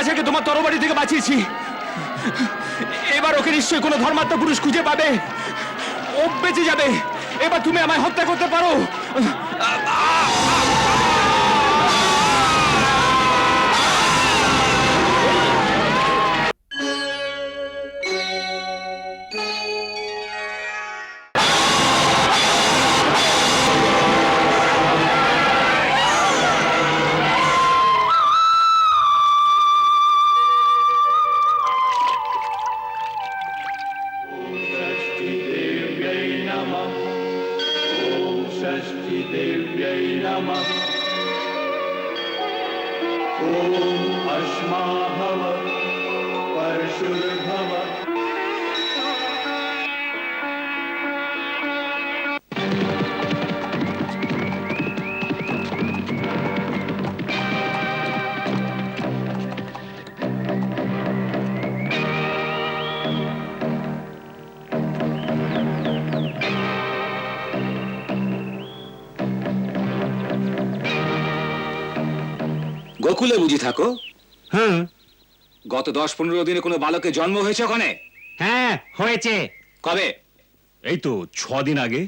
বাচ্চাকে তোমার তরবারি থেকে বাঁচিয়েছি। এবার ওকে নিশ্চয়ই কোনো ধর্মাত্ম পুরুষ খুঁজে পাবে। ও বেঁচে যাবে। এবার তুমি আমায় হত্যা করতে পারো। ्यै नमः ॐ अश्मा भव परशुर्भव গোকুলে বুঝি থাকো? হ্যাঁ গত দশ পনেরো দিনে কোনো বালকের জন্ম হয়েছে ওখানে? হ্যাঁ হয়েছে। কবে? এই তো ছ দিন আগে।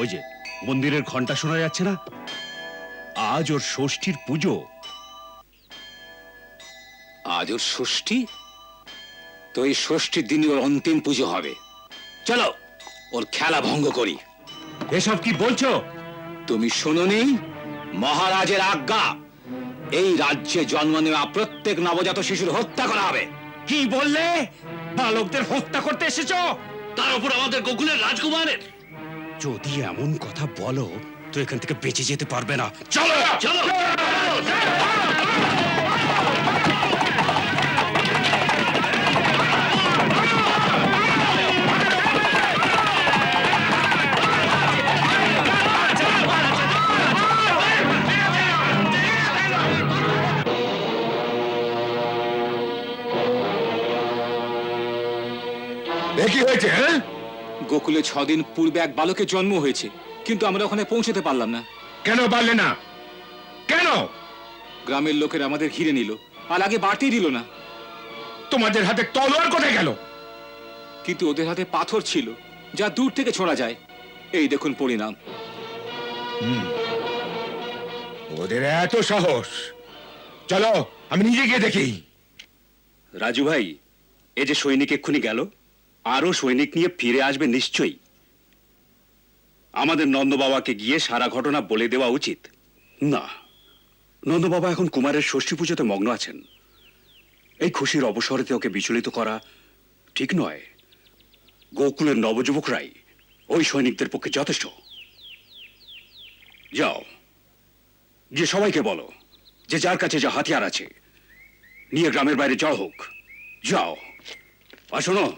ওই যে মন্দিরের ঘণ্টা শোনা যাচ্ছে না? আজ ওর ষষ্ঠীর পুজো। আজ ওর ষষ্ঠী? তো এই ষষ্ঠীর দিনই ওর অন্তিম পুজো হবে। চলো ওর খেলা ভঙ্গ করি। এসব কি বলছো? তুমি শোনোনি? মহারাজের আজ্ঞা। এই রাজ্যে জন্ম নেওয়া প্রত্যেক নবজাত শিশুর হত্যা করা হবে। কি বললে? বালকদের হত্যা করতে এসেছ? তার উপর আমাদের গোকুলের রাজকুমারের। যদি এমন কথা বলো তো এখান থেকে বেঁচে যেতে পারবে না। চলো! চলো! কি হয়েছে হ্যাঁ? গোকুলে ছদিন পূর্বে এক বালকের জন্ম হয়েছে কিন্তু আমরা ওখানে পৌঁছতে পারলাম না। কেন পারলে না? কেন? গ্রামের লোকের আমাদের ঘিরে নিল আর আগে বাড়তেই দিল না। তোমাদের হাতে তলোয়ার কোথায় গেল? কিন্তু ওদের হাতে পাথর ছিল যা দূর থেকে ছোড়া যায়। এই দেখুন পরিণাম। ওদের এত সাহস। চলো আমি নিজে গিয়ে দেখি। রাজু ভাই এই যে সৈনিক এক্ষুনি গেল? আরও সৈনিক নিয়ে ফিরে আসবে নিশ্চয়ই। আমাদের নন্দ বাবাকে গিয়ে সারা ঘটনা বলে দেওয়া উচিত। না নন্দ বাবা এখন কুমারের ষষ্ঠী পুজোতে মগ্ন আছেন। এই খুশির অবসরেতে ওকে বিচলিত করা ঠিক নয়। গোকুলের নবযুবকরাই ওই সৈনিকদের পক্ষে যথেষ্ট। যাও যে সবাইকে বলো যে যার কাছে যা হাতিয়ার আছে। নিয়ে গ্রামের বাইরে জড় হোক। যাও শোনো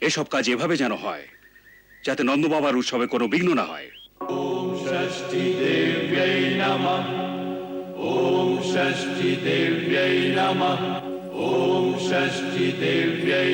এসব কাজ এভাবে যেন হয়, যাতে নন্দ বাবার উৎসবে কোনো বিঘ্ন না হয়। ওম ষষ্ঠী দেব্যৈ নমঃ। ওম ষষ্ঠী দেব্যৈ নমঃ। ওম ষষ্ঠী দেব্যৈ